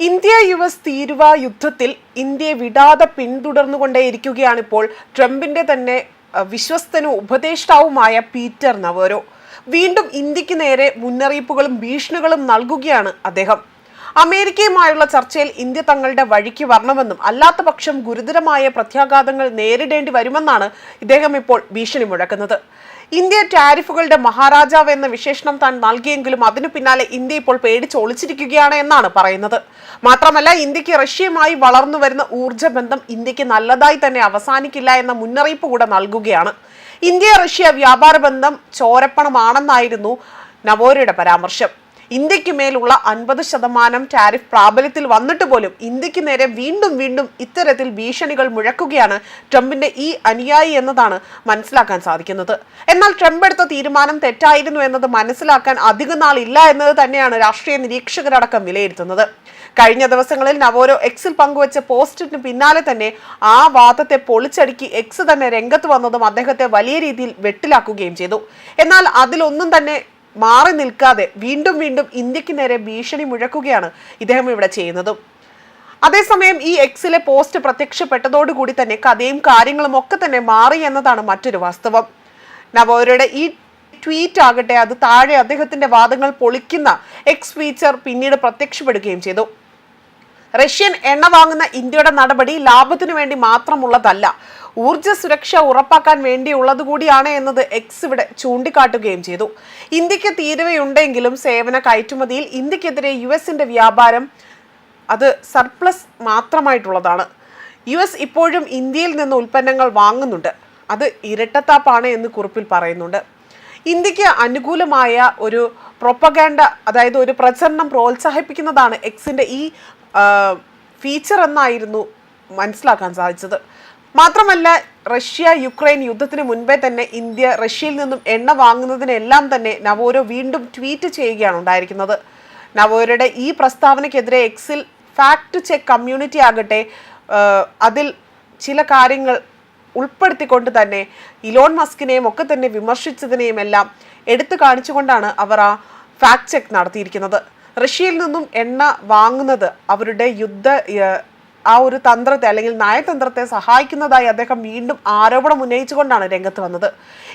India U S തീരുവ യുദ്ധത്തിൽ ഇന്ത്യയെ വിടാതെ പിന്തുടർന്നുകൊണ്ടേയിരിക്കുകയാണിപ്പോൾ ട്രംപിന്റെ തന്നെ വിശ്വസ്തനും ഉപദേഷ്ടാവുമായ പീറ്റർ നവോരോ. വീണ്ടും ഇന്ത്യയ്ക്ക് നേരെ മുന്നറിയിപ്പുകളും ഭീഷണികളും നൽകുകയാണ് അദ്ദേഹം. അമേരിക്കയുമായുള്ള ചർച്ചയിൽ ഇന്ത്യ തങ്ങളുടെ വഴിക്ക് വരണമെന്നും അല്ലാത്ത പക്ഷം ഗുരുതരമായ പ്രത്യാഘാതങ്ങൾ നേരിടേണ്ടി വരുമെന്നാണ് ഇദ്ദേഹം ഇപ്പോൾ ഭീഷണി മുഴക്കുന്നത്. ഇന്ത്യ ടാരിഫുകളുടെ മഹാരാജാവ് എന്ന വിശേഷണം താൻ നൽകിയെങ്കിലും അതിനു പിന്നാലെ ഇന്ത്യ ഇപ്പോൾ പേടിച്ചൊളിച്ചിരിക്കുകയാണ് എന്നാണ് പറയുന്നത്. മാത്രമല്ല ഇന്ത്യയ്ക്ക് റഷ്യയുമായി വളർന്നു വരുന്ന ഊർജ ബന്ധം ഇന്ത്യയ്ക്ക് നല്ലതായി തന്നെ അവസാനിക്കില്ല എന്ന മുന്നറിയിപ്പ് കൂടെ നൽകുകയാണ്. ഇന്ത്യ റഷ്യ വ്യാപാര ബന്ധം ചോരപ്പണമാണെന്നായിരുന്നു നവോരയുടെ പരാമർശം. ഇന്ത്യയ്ക്ക് മേലുള്ള അൻപത് ശതമാനം ടാരിഫ് പ്രാബല്യത്തിൽ വന്നിട്ട് പോലും ഇന്ത്യയ്ക്ക് നേരെ വീണ്ടും വീണ്ടും ഇത്തരത്തിൽ ഭീഷണികൾ മുഴക്കുകയാണ് ട്രംപിന്റെ ഈ അനുയായി എന്നതാണ് മനസ്സിലാക്കാൻ സാധിക്കുന്നത്. എന്നാൽ ട്രംപ് എടുത്ത തീരുമാനം തെറ്റായിരുന്നു എന്നത് മനസ്സിലാക്കാൻ അധിക നാളില്ല എന്നത് തന്നെയാണ് രാഷ്ട്രീയ നിരീക്ഷകരടക്കം വിലയിരുത്തുന്നത്. കഴിഞ്ഞ ദിവസങ്ങളിൽ നവോരോ എക്സിൽ പങ്കുവച്ച പോസ്റ്റിന് പിന്നാലെ തന്നെ ആ വാദത്തെ പൊളിച്ചടുക്കി എക്സ് തന്നെ രംഗത്ത് വന്നതും അദ്ദേഹത്തെ വലിയ രീതിയിൽ വെട്ടിലാക്കുകയും ചെയ്തു. എന്നാൽ അതിലൊന്നും തന്നെ മാറി നിൽക്കാതെ വീണ്ടും വീണ്ടും ഇന്ത്യയ്ക്ക് നേരെ ഭീഷണി മുഴക്കുകയാണ് ഇദ്ദേഹം ഇവിടെ ചെയ്യുന്നതും. അതേസമയം ഈ എക്സിലെ പോസ്റ്റ് പ്രത്യക്ഷപ്പെട്ടതോടുകൂടി തന്നെ കഥയും കാര്യങ്ങളും ഒക്കെ തന്നെ മാറി എന്നതാണ് മറ്റൊരു വാസ്തവം. നവോരയുടെ ഈ ട്വീറ്റ് ആകട്ടെ അത് താഴെ അദ്ദേഹത്തിന്റെ വാദങ്ങൾ പൊളിക്കുന്ന എക്സ് ഫീച്ചർ പിന്നീട് പ്രത്യക്ഷപ്പെടുകയും ചെയ്തു. റഷ്യൻ എണ്ണ വാങ്ങുന്ന ഇന്ത്യയുടെ നടപടി ലാഭത്തിനു വേണ്ടി മാത്രമുള്ളതല്ല ഊർജ സുരക്ഷ ഉറപ്പാക്കാൻ വേണ്ടിയുള്ളത് കൂടിയാണ് എന്നത് എക്സ് ഇവിടെ ചൂണ്ടിക്കാട്ടുകയും ചെയ്തു. ഇന്ത്യയ്ക്ക് തീരുവയുണ്ടെങ്കിലും സേവന കയറ്റുമതിയിൽ ഇന്ത്യക്കെതിരെ യു എസിന്റെ വ്യാപാരം അത് സർപ്ലസ് മാത്രമായിട്ടുള്ളതാണ്. യു എസ് ഇപ്പോഴും ഇന്ത്യയിൽ നിന്ന് ഉൽപ്പന്നങ്ങൾ വാങ്ങുന്നുണ്ട്. അത് ഇരട്ടത്താപ്പാണ് എന്ന് കുറിപ്പിൽ പറയുന്നുണ്ട്. ഇന്ത്യയ്ക്ക് അനുകൂലമായ ഒരു പ്രൊപ്പഗാൻഡ അതായത് ഒരു പ്രചരണം പ്രോത്സാഹിപ്പിക്കുന്നതാണ് എക്സിന്റെ ഈ ഫീച്ചർ എന്നായിരുന്നു മനസ്സിലാക്കാൻ സാധിച്ചത്. മാത്രമല്ല റഷ്യ യുക്രൈൻ യുദ്ധത്തിന് മുൻപേ തന്നെ ഇന്ത്യ റഷ്യയിൽ നിന്നും എണ്ണ വാങ്ങുന്നതിനെല്ലാം തന്നെ നവോരോ വീണ്ടും ട്വീറ്റ് ചെയ്യുകയാണ് ഉണ്ടായിരിക്കുന്നത്. നവോരയുടെ ഈ പ്രസ്താവനയ്ക്കെതിരെ എക്സിൽ ഫാക്ട് ചെക്ക് കമ്മ്യൂണിറ്റി ആകട്ടെ അതിൽ ചില കാര്യങ്ങൾ ഉൾപ്പെടുത്തിക്കൊണ്ട് തന്നെ ഇലോൺ മസ്കിനെയും ഒക്കെ തന്നെ വിമർശിച്ചതിനെയും എല്ലാം എടുത്തു കാണിച്ചുകൊണ്ടാണ് അവർ ആ ഫാക്ട് ചെക്ക് നടത്തിയിരിക്കുന്നത്. റഷ്യയിൽ നിന്നും എണ്ണ വാങ്ങുന്നത് അവരുടെ യുദ്ധ ആ ഒരു തന്ത്രത്തെ അല്ലെങ്കിൽ നയതന്ത്രത്തെ സഹായിക്കുന്നതായി അദ്ദേഹം വീണ്ടും ആരോപണം ഉന്നയിച്ചുകൊണ്ടാണ് രംഗത്ത് വന്നത്.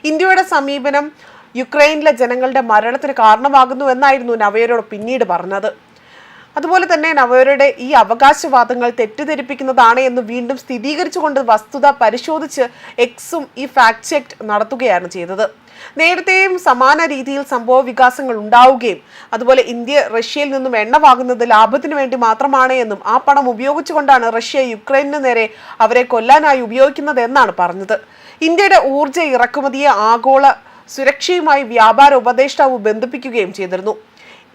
ഇന്ത്യയുടെ സമീപനം യുക്രൈനിലെ ജനങ്ങളുടെ മരണത്തിന് കാരണമാകുന്നു എന്നായിരുന്നു നവയരോട് പിന്നീട് പറഞ്ഞത്. അതുപോലെ തന്നെ അവരുടെ ഈ അവകാശവാദങ്ങൾ തെറ്റിദ്ധരിപ്പിക്കുന്നതാണ് എന്ന് വീണ്ടും സ്ഥിരീകരിച്ചുകൊണ്ട് വസ്തുത പരിശോധിച്ച് എക്സും ഈ ഫാക്ട് ചെക്ക് നടത്തുകയാണ് ചെയ്തത്. നേരത്തെയും സമാന രീതിയിൽ സംഭവ വികാസങ്ങൾ ഉണ്ടാവുകയും അതുപോലെ ഇന്ത്യ റഷ്യയിൽ നിന്നും എണ്ണ വാങ്ങുന്നത് ലാഭത്തിന് വേണ്ടി മാത്രമാണ് എന്നും ആ പണം ഉപയോഗിച്ചുകൊണ്ടാണ് റഷ്യ യുക്രൈനു നേരെ അവരെ കൊല്ലാനായി ഉപയോഗിക്കുന്നത് എന്നാണ് പറഞ്ഞത്. ഇന്ത്യയുടെ ഊർജ ഇറക്കുമതിയെ ആഗോള സുരക്ഷയുമായി വ്യാപാര ഉപദേഷ്ടാവ് ബന്ധിപ്പിക്കുകയും ചെയ്തിരുന്നു.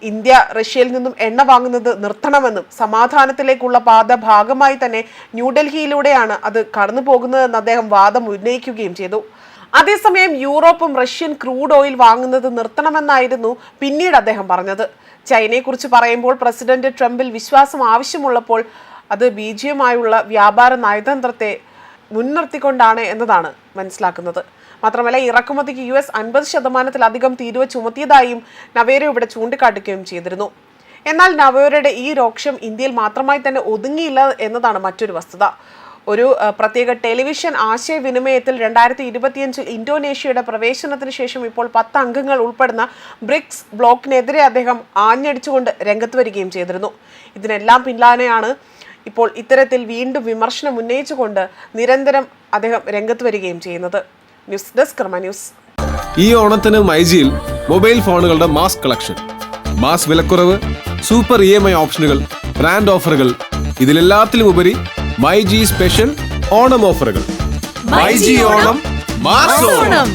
ഇന്ത്യ റഷ്യയിൽ നിന്നും എണ്ണ വാങ്ങുന്നത് നിർത്തണമെന്നും സമാധാനത്തിലേക്കുള്ള പാത ഭാഗമായി തന്നെ ന്യൂഡൽഹിയിലൂടെയാണ് അത് കടന്നു പോകുന്നതെന്ന് അദ്ദേഹം വാദം ഉന്നയിക്കുകയും ചെയ്തു. അതേസമയം യൂറോപ്പും റഷ്യൻ ക്രൂഡ് ഓയിൽ വാങ്ങുന്നത് നിർത്തണമെന്നായിരുന്നു പിന്നീട് അദ്ദേഹം പറഞ്ഞത്. ചൈനയെക്കുറിച്ച് പറയുമ്പോൾ പ്രസിഡന്റ് ട്രംപിൽ വിശ്വാസം ആവശ്യമുള്ളപ്പോൾ അത് ബീജിയുമായുള്ള വ്യാപാര നയതന്ത്രത്തെ മുൻനിർത്തിക്കൊണ്ടാണ് എന്നതാണ് മനസ്സിലാക്കുന്നത്. മാത്രമല്ല ഇറക്കുമതിക്ക് യു എസ് അൻപത് ശതമാനത്തിലധികം തീരുവ ചുമത്തിയതായും നവേര ഇവിടെ ചൂണ്ടിക്കാട്ടുകയും ചെയ്തിരുന്നു. എന്നാൽ നവേരയുടെ ഈ രോക്ഷം ഇന്ത്യയിൽ മാത്രമായി തന്നെ ഒതുങ്ങിയില്ല എന്നതാണ് മറ്റൊരു വസ്തുത. ഒരു പ്രത്യേക ടെലിവിഷൻ ആശയവിനിമയത്തിൽ രണ്ടായിരത്തി ഇരുപത്തിയഞ്ചിൽ ഇന്തോനേഷ്യയുടെ പ്രവേശനത്തിന് ശേഷം ഇപ്പോൾ പത്ത് അംഗങ്ങൾ ഉൾപ്പെടുന്ന ബ്രിക്സ് ബ്ലോക്കിനെതിരെ അദ്ദേഹം ആഞ്ഞടിച്ചുകൊണ്ട് രംഗത്ത് വരികയും ചെയ്തിരുന്നു. ഇതിനെല്ലാം പിന്നാലെയാണ് ഇപ്പോൾ ഇത്തരത്തിൽ വീണ്ടും വിമർശനം ഉന്നയിച്ചുകൊണ്ട് നിരന്തരം അദ്ദേഹം രംഗത്ത് വരികയും ചെയ്യുന്നത്. News desk Karma news. ഈ ഓണത്തിന് മൈജിയിൽ മൊബൈൽ ഫോണുകളുടെ മാസ് കളക്ഷൻ. മാസ് വിലക്കുറവ് സൂപ്പർ ഇ എം ഐ ഓപ്ഷനുകൾ ബ്രാൻഡ് ഓഫറുകൾ. ഇതിലെല്ലാത്തിലും ഉപരി മൈജി സ്പെഷ്യൽ ഓണം ഓഫറുകൾ. മൈജി ഓണം മാസ് ഓണം.